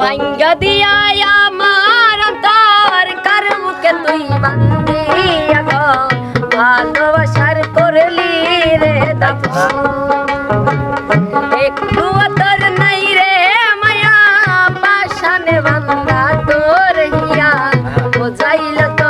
ভাঙ্গা দিয়া আমার অন্তর, কার মুখে তুই বান্দিয়া গো? ভালোবাসার করলি রে দাফন একটু তোর নাই রে মায়া পাশানে বান্দা তোর হিয়া। বোঝাইল তোর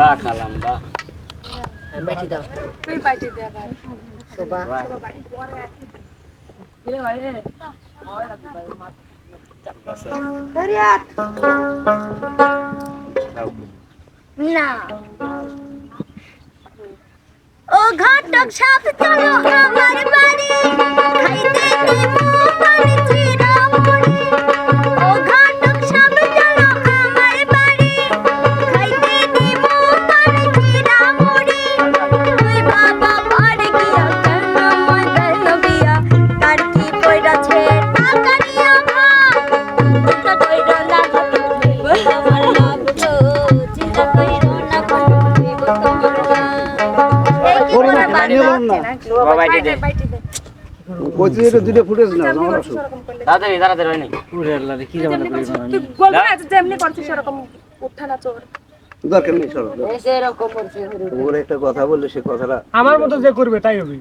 বা খালাম বা না। ও ঘটক চলো আমার বাইটে দে। বাইটে দে। বলছি এটা দুটো ফুটেজ না আমার তাড়াতাড়ি তাড়াতাড়ি হয় নাই কি তুই বলবি না যেমনি করছিস সেরকম উঠা না চোর দরকার নেই সরো সেরকম করছে ওর একটা কথা বললে সে কথাটা আমার মতো যে করবে তাই হবে।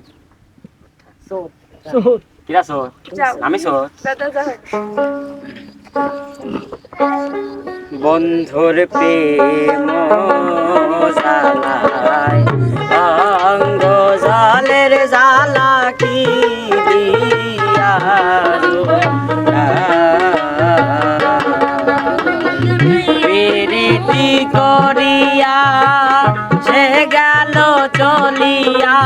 কিরা সো আমি সো দাদা যাও। বন্ধুর প্রেম চুরি করিয়া সে গেল চলিয়া।